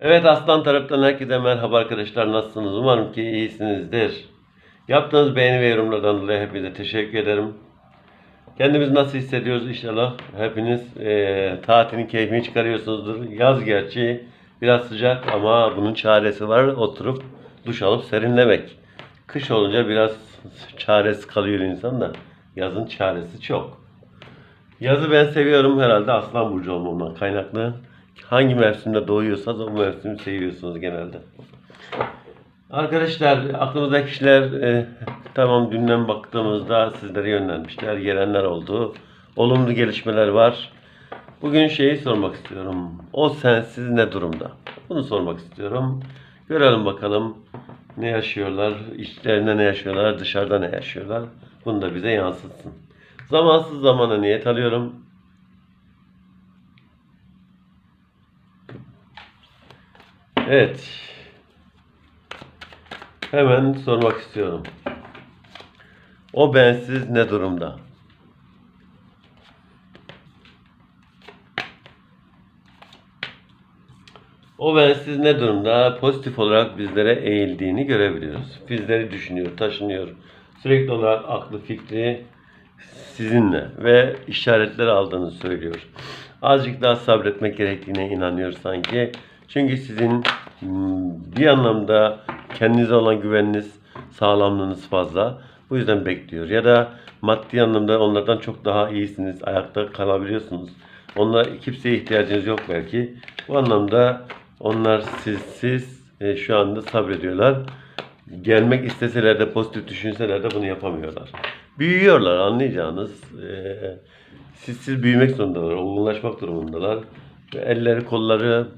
Evet Aslan taraftan herkese merhaba arkadaşlar. Nasılsınız? Umarım ki iyisinizdir. Yaptığınız beğeni ve yorumlardan dolayı hepinize teşekkür ederim. Kendimizi nasıl hissediyoruz inşallah? Hepiniz eee tatilin keyfini çıkarıyorsunuzdur. Yaz gerçi biraz sıcak ama bunun çaresi var. Oturup duş alıp serinlemek. Kış olunca biraz çaresi kalıyor insan da. Yazın çaresi çok. Yazı ben seviyorum herhalde Aslan Burcu olmamdan kaynaklı. Hangi mevsimde doğuyorsanız o mevsimi seviyorsunuz genelde. Arkadaşlar aklımızdaki kişiler e, tamam dünden baktığımızda sizlere yönlenmişler. Gelenler oldu. Olumlu gelişmeler var. Bugün şeyi sormak istiyorum. O sensiz ne durumda? Bunu sormak istiyorum. Görelim bakalım ne yaşıyorlar, içlerinde ne yaşıyorlar, dışarıda ne yaşıyorlar. Bunu da bize yansıtsın. Zamansız zamana niyet alıyorum. Evet. Hemen sormak istiyorum. O bensiz ne durumda? O bensiz ne durumda? Pozitif olarak bizlere eğildiğini görebiliyoruz. Bizleri düşünüyor, taşınıyor. Sürekli olarak aklı fikri sizinle ve işaretler aldığını söylüyor. Azıcık daha sabretmek gerektiğine inanıyor sanki. Çünkü sizin hmm, bir anlamda kendinize olan güveniniz, sağlamlığınız fazla. Bu yüzden bekliyor. Ya da maddi anlamda onlardan çok daha iyisiniz. Ayakta kalabiliyorsunuz. Onlara kimseye ihtiyacınız yok belki. Bu anlamda onlar sizsiz e, şu anda sabrediyorlar. Gelmek isteseler de pozitif düşünseler de bunu yapamıyorlar. Büyüyorlar anlayacağınız. E, sizsiz büyümek zorundalar. Olgunlaşmak durumundalar. Elleri kolları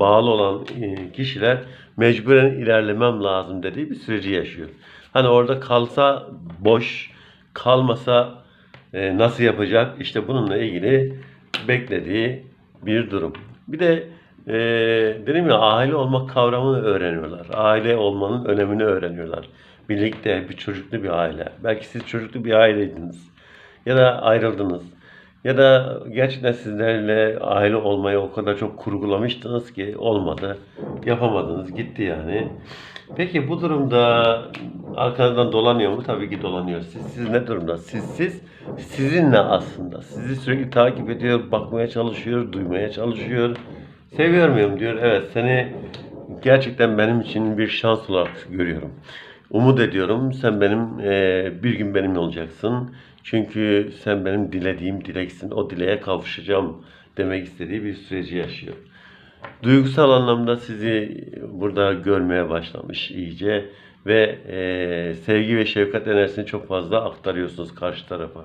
bağlı olan e, kişiler mecburen ilerlemem lazım dediği bir süreci yaşıyor. Hani orada kalsa boş, kalmasa e, nasıl yapacak? İşte bununla ilgili beklediği bir durum. Bir de e, dedim ya aile olmak kavramını öğreniyorlar. Aile olmanın önemini öğreniyorlar. Birlikte bir çocuklu bir aile. Belki siz çocuklu bir aileydiniz. Ya da ayrıldınız. Ya da gerçekten sizlerle aile olmayı o kadar çok kurgulamıştınız ki olmadı. Yapamadınız. Gitti yani. Peki bu durumda arkanızdan dolanıyor mu? Tabii ki dolanıyor. Siz, siz ne durumda? Siz, siz sizinle aslında. Sizi sürekli takip ediyor, bakmaya çalışıyor, duymaya çalışıyor. Seviyor muyum diyor. Evet seni gerçekten benim için bir şans olarak görüyorum. Umut ediyorum sen benim eee, bir gün benimle olacaksın. Çünkü sen benim dilediğim dileksin. O dileğe kavuşacağım demek istediği bir süreci yaşıyor. Duygusal anlamda sizi burada görmeye başlamış iyice ve eee, sevgi ve şefkat enerjisini çok fazla aktarıyorsunuz karşı tarafa.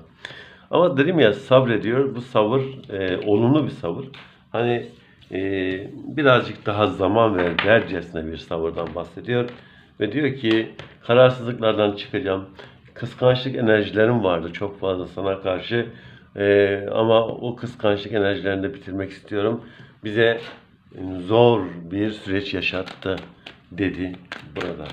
Ama dedim ya sabrediyor. Bu sabır eee, olumlu bir sabır. Hani eee, birazcık daha zaman ver dercesine bir sabırdan bahsediyor. Ve diyor ki kararsızlıklardan çıkacağım. Kıskançlık enerjilerim vardı çok fazla sana karşı. Eee, ama o kıskançlık enerjilerini de bitirmek istiyorum. Bize zor bir süreç yaşattı dedi burada.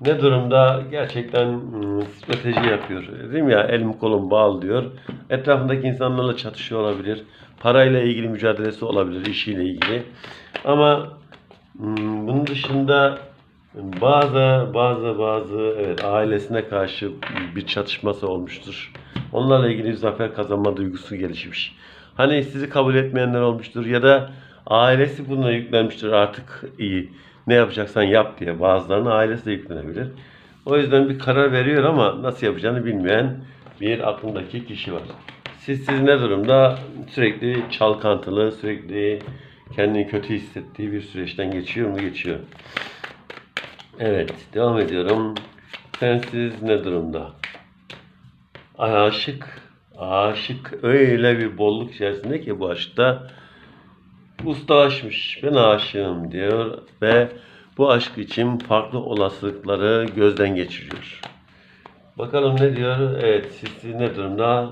Ne durumda? Gerçekten hmm, strateji yapıyor. Değil mi ya? Elim kolum bağlı diyor. Etrafındaki insanlarla çatışıyor olabilir. Parayla ilgili mücadelesi olabilir, işiyle ilgili. Ama hmm, bunun dışında bazı bazı bazı evet ailesine karşı bir çatışması olmuştur. Onlarla ilgili zafer kazanma duygusu gelişmiş. Hani sizi kabul etmeyenler olmuştur ya da ailesi buna yüklenmiştir artık iyi. Ne yapacaksan yap diye. Bazılarının ailesi de yüklenebilir. O yüzden bir karar veriyor ama nasıl yapacağını bilmeyen bir aklındaki kişi var. Siz siz ne durumda? Sürekli çalkantılı, sürekli kendini kötü hissettiği bir süreçten geçiyor mu? Geçiyor. Evet, devam ediyorum. Sensiz ne durumda? Aşık, aşık öyle bir bolluk içerisinde ki bu aşkta usta aşmış, ben aşığım diyor ve bu aşk için farklı olasılıkları gözden geçiriyor. Bakalım ne diyor? Evet, siz ne durumda?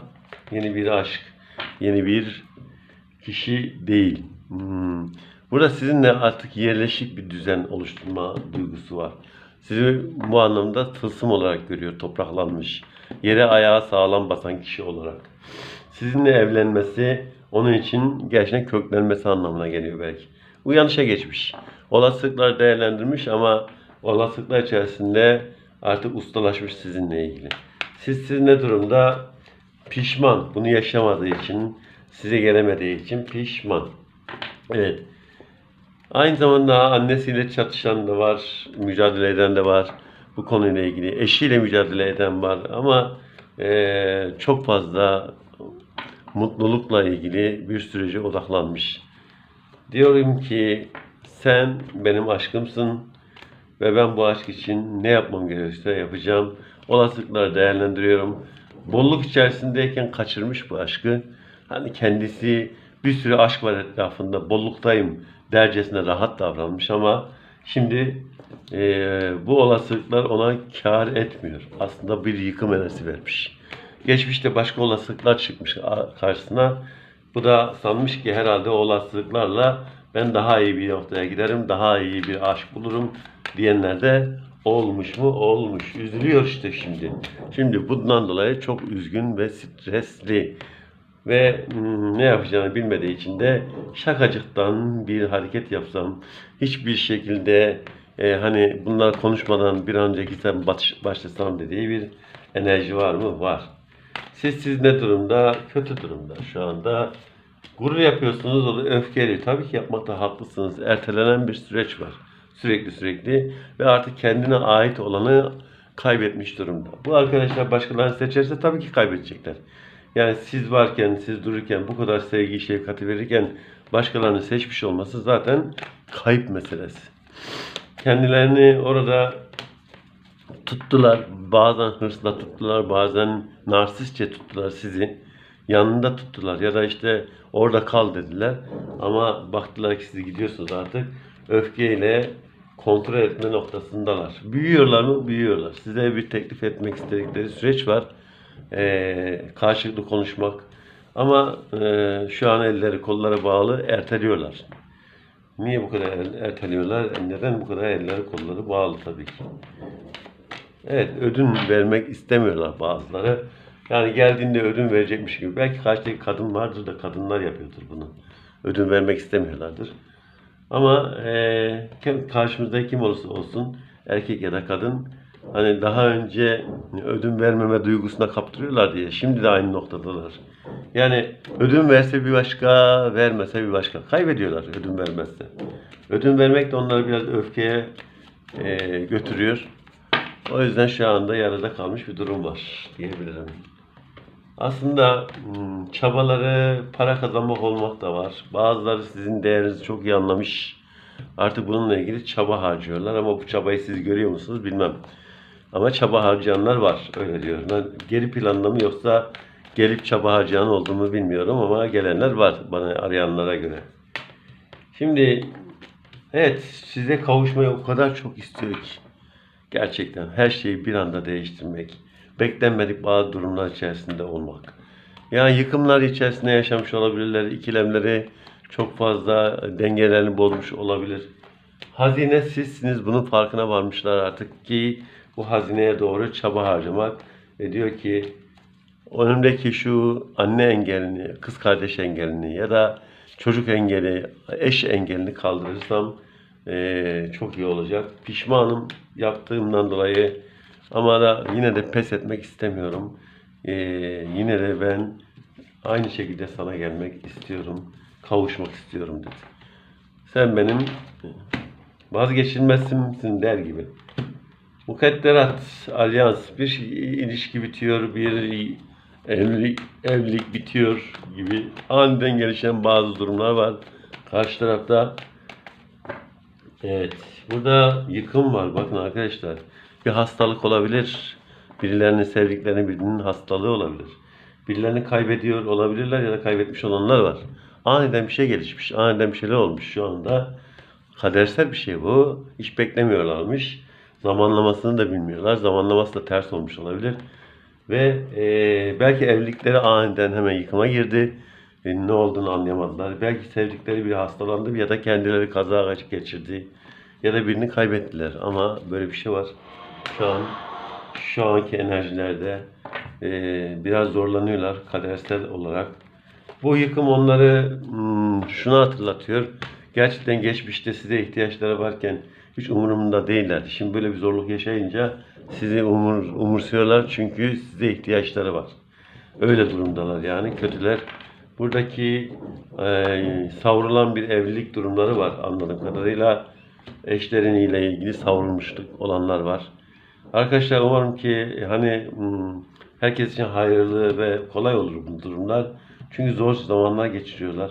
Yeni bir aşk, yeni bir kişi değil. Hmm. Burada sizinle artık yerleşik bir düzen oluşturma duygusu var. Sizi bu anlamda tılsım olarak görüyor, topraklanmış. Yere ayağı sağlam basan kişi olarak. Sizinle evlenmesi onun için gerçekten köklenmesi anlamına geliyor belki. uyanışa geçmiş. Olasılıklar değerlendirmiş ama olasılıklar içerisinde artık ustalaşmış sizinle ilgili. Siz siz ne durumda? Pişman. Bunu yaşamadığı için, size gelemediği için pişman. Evet. Aynı zamanda annesiyle çatışan da var, mücadele eden de var bu konuyla ilgili. Eşiyle mücadele eden var ama eee, çok fazla mutlulukla ilgili bir sürece odaklanmış. Diyorum ki sen benim aşkımsın ve ben bu aşk için ne yapmam gerekiyorsa yapacağım. Olasılıkları değerlendiriyorum. Bolluk içerisindeyken kaçırmış bu aşkı. Hani kendisi bir sürü aşk var etrafında. Bolluktayım dercesine rahat davranmış ama şimdi eee, bu olasılıklar ona kar etmiyor. Aslında bir yıkım enerjisi vermiş. Geçmişte başka olasılıklar çıkmış karşısına. Bu da sanmış ki herhalde o olasılıklarla ben daha iyi bir noktaya giderim, daha iyi bir aşk bulurum diyenler de olmuş mu? Olmuş. Üzülüyor işte şimdi. Şimdi bundan dolayı çok üzgün ve stresli ve hmm, ne yapacağını bilmediği için de şakacıktan bir hareket yapsam hiçbir şekilde e, hani bunlar konuşmadan bir an önce gitsem baş- başlasam dediği bir enerji var mı? Var. Siz siz ne durumda? Kötü durumda şu anda. Gurur yapıyorsunuz, o da öfkeli. Tabii ki yapmakta haklısınız. Ertelenen bir süreç var. Sürekli sürekli. Ve artık kendine ait olanı kaybetmiş durumda. Bu arkadaşlar başkalarını seçerse tabii ki kaybedecekler. Yani siz varken, siz dururken, bu kadar sevgi, şefkati verirken başkalarını seçmiş olması zaten kayıp meselesi. Kendilerini orada tuttular. Bazen hırsla tuttular, bazen narsistçe tuttular sizi. Yanında tuttular ya da işte orada kal dediler. Ama baktılar ki siz gidiyorsunuz artık. Öfkeyle kontrol etme noktasındalar. Büyüyorlar mı? Büyüyorlar. Size bir teklif etmek istedikleri süreç var. Ee, karşılıklı konuşmak. Ama e, şu an elleri kollara bağlı erteliyorlar. Niye bu kadar er- erteliyorlar? Neden bu kadar elleri kolları bağlı tabii ki. Evet, ödün vermek istemiyorlar bazıları. Yani geldiğinde ödün verecekmiş gibi. Belki karşıdaki kadın vardır da kadınlar yapıyordur bunu. Ödün vermek istemiyorlardır. Ama kim- karşımızda kim olursa olsun, erkek ya da kadın, hani daha önce ödün vermeme duygusuna kaptırıyorlar diye, şimdi de aynı noktadalar. Yani ödün verse bir başka, vermese bir başka. Kaybediyorlar ödün vermezse. Ödün vermek de onları biraz öfkeye eee, götürüyor. O yüzden şu anda yarıda kalmış bir durum var diyebilirim. Aslında hmm, çabaları para kazanmak olmak da var. Bazıları sizin değerinizi çok iyi anlamış. Artık bununla ilgili çaba harcıyorlar ama bu çabayı siz görüyor musunuz bilmem. Ama çaba harcayanlar var öyle diyorum. Ben geri planla mı yoksa gelip çaba harcayan olduğumu bilmiyorum ama gelenler var bana arayanlara göre. Şimdi evet size kavuşmayı o kadar çok istiyor ki. Gerçekten her şeyi bir anda değiştirmek, beklenmedik bazı durumlar içerisinde olmak. Yani yıkımlar içerisinde yaşamış olabilirler, ikilemleri çok fazla dengelerini bozmuş olabilir. Hazine sizsiniz, bunun farkına varmışlar artık ki bu hazineye doğru çaba harcamak ve diyor ki önümdeki şu anne engelini, kız kardeş engelini ya da çocuk engeli, eş engelini kaldırırsam eee, çok iyi olacak. Pişmanım yaptığımdan dolayı ama da yine de pes etmek istemiyorum. Eee, yine de ben aynı şekilde sana gelmek istiyorum, kavuşmak istiyorum dedi. Sen benim vazgeçilmezimsin der gibi. Mukadderat, alyans, bir ilişki bitiyor, bir evlilik, evlilik bitiyor gibi aniden gelişen bazı durumlar var. Karşı tarafta evet, burada yıkım var bakın arkadaşlar. Bir hastalık olabilir. Birilerinin sevdiklerinin birinin hastalığı olabilir. Birilerini kaybediyor olabilirler ya da kaybetmiş olanlar var. Aniden bir şey gelişmiş, aniden bir şeyler olmuş şu anda. Kadersel bir şey bu. Hiç beklemiyorlarmış. Zamanlamasını da bilmiyorlar. Zamanlaması da ters olmuş olabilir. Ve e, belki evlilikleri aniden hemen yıkıma girdi. E, ne olduğunu anlayamadılar. Belki sevdikleri biri hastalandı ya da kendileri kaza geçirdi. Ya da birini kaybettiler. Ama böyle bir şey var. Şu an şu anki enerjilerde e, biraz zorlanıyorlar kadersel olarak. Bu yıkım onları hmm, şunu hatırlatıyor. gerçekten geçmişte size ihtiyaçları varken hiç umurumda değillerdi. Şimdi böyle bir zorluk yaşayınca sizi umur, umursuyorlar çünkü size ihtiyaçları var. Öyle durumdalar yani kötüler. Buradaki e, savrulan bir evlilik durumları var anladığım kadarıyla. Eşleriyle ilgili savrulmuşluk olanlar var. Arkadaşlar umarım ki hani hmm, herkes için hayırlı ve kolay olur bu durumlar. Çünkü zor zamanlar geçiriyorlar.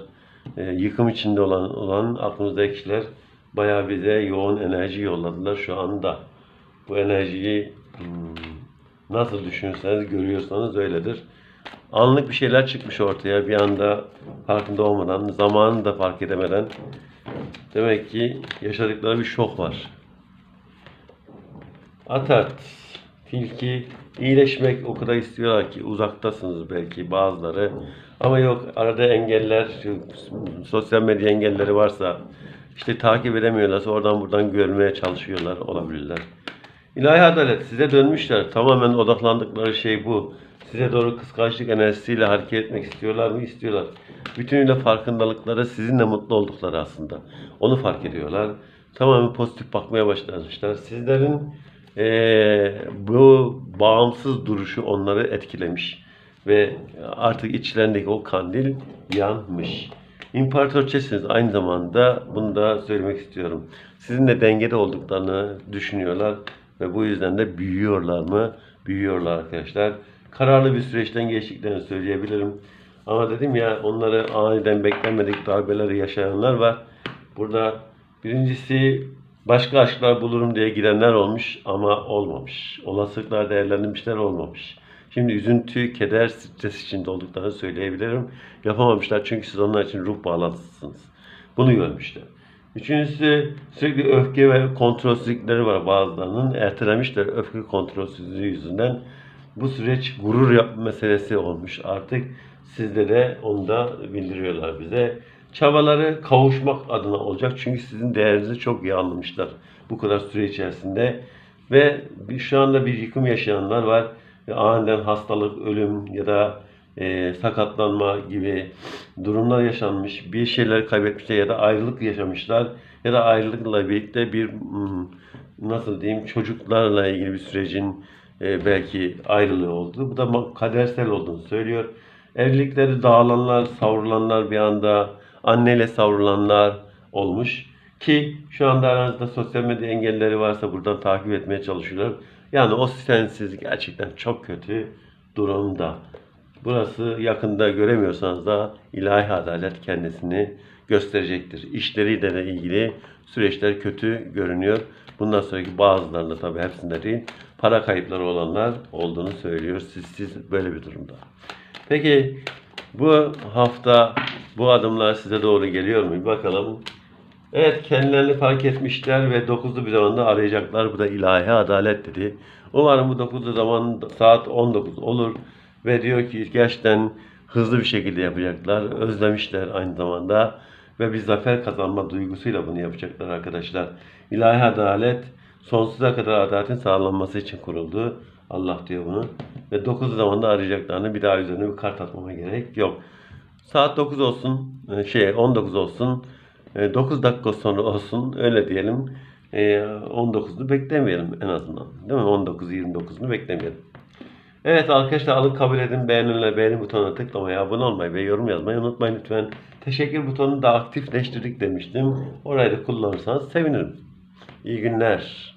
E, yıkım içinde olan, olan aklımızdaki kişiler bayağı bize yoğun enerji yolladılar şu anda. Bu enerjiyi hmm, nasıl düşünürseniz, görüyorsanız öyledir. Anlık bir şeyler çıkmış ortaya bir anda farkında olmadan, zamanını da fark edemeden. Demek ki yaşadıkları bir şok var. Atat, tilki iyileşmek o kadar istiyorlar ki uzaktasınız belki bazıları. Ama yok arada engeller, sosyal medya engelleri varsa işte takip edemiyorlarsa oradan buradan görmeye çalışıyorlar olabilirler. İlahi adalet size dönmüşler. Tamamen odaklandıkları şey bu. Size doğru kıskançlık enerjisiyle hareket etmek istiyorlar mı? İstiyorlar. Bütünüyle farkındalıkları sizinle mutlu oldukları aslında. Onu fark ediyorlar. Tamamen pozitif bakmaya başlamışlar. Sizlerin eee, bu bağımsız duruşu onları etkilemiş. Ve artık içlerindeki o kandil yanmış. İmparatorçesiniz aynı zamanda bunu da söylemek istiyorum. Sizinle dengede olduklarını düşünüyorlar ve bu yüzden de büyüyorlar mı? Büyüyorlar arkadaşlar. Kararlı bir süreçten geçtiklerini söyleyebilirim. Ama dedim ya onları aniden beklenmedik darbeleri yaşayanlar var. Burada birincisi başka aşklar bulurum diye gidenler olmuş ama olmamış. Olasılıklar değerlendirmişler olmamış. Şimdi üzüntü, keder, stres içinde olduklarını söyleyebilirim. Yapamamışlar çünkü siz onlar için ruh bağlantısısınız. Bunu görmüşler. Üçüncüsü sürekli öfke ve kontrolsüzlükleri var bazılarının. Ertelemişler öfke kontrolsüzlüğü yüzünden. Bu süreç gurur yapma meselesi olmuş artık. Sizde de onu da bildiriyorlar bize. Çabaları kavuşmak adına olacak. Çünkü sizin değerinizi çok iyi anlamışlar bu kadar süre içerisinde. Ve şu anda bir yıkım yaşayanlar var. Ve aniden hastalık, ölüm ya da e, sakatlanma gibi durumlar yaşanmış. Bir şeyler kaybetmişler ya da ayrılık yaşamışlar. Ya da ayrılıkla birlikte bir hmm, nasıl diyeyim çocuklarla ilgili bir sürecin e, belki ayrılığı oldu. Bu da kadersel olduğunu söylüyor. Evlilikleri dağılanlar, savrulanlar bir anda anneyle savrulanlar olmuş. Ki şu anda aranızda sosyal medya engelleri varsa buradan takip etmeye çalışıyorlar. Yani o sensiz gerçekten çok kötü durumda. Burası yakında göremiyorsanız da ilahi adalet kendisini gösterecektir. İşleriyle de ilgili süreçler kötü görünüyor. Bundan sonraki bazılarında tabii hepsinde değil para kayıpları olanlar olduğunu söylüyor. Siz, siz böyle bir durumda. Peki bu hafta bu adımlar size doğru geliyor mu? Bakalım. Evet kendilerini fark etmişler ve dokuzlu bir zamanda arayacaklar. Bu da ilahi adalet dedi. Umarım bu dokuzlu zaman saat 19 olur ve diyor ki gerçekten hızlı bir şekilde yapacaklar. Özlemişler aynı zamanda ve bir zafer kazanma duygusuyla bunu yapacaklar arkadaşlar. İlahi adalet sonsuza kadar adaletin sağlanması için kuruldu. Allah diyor bunu. Ve 9 zamanda arayacaklarını bir daha üzerine bir kart atmama gerek yok. Saat 9 olsun, e, şey 19 olsun, 9 dakika sonra olsun öyle diyelim. E, 19'u beklemeyelim en azından. Değil mi? 19 29'unu beklemeyelim. Evet arkadaşlar alın kabul edin beğeninle beğeni butonuna tıklamayı, abone olmayı ve yorum yazmayı unutmayın lütfen. Teşekkür butonunu da aktifleştirdik demiştim. Orayı da kullanırsanız sevinirim. İyi günler.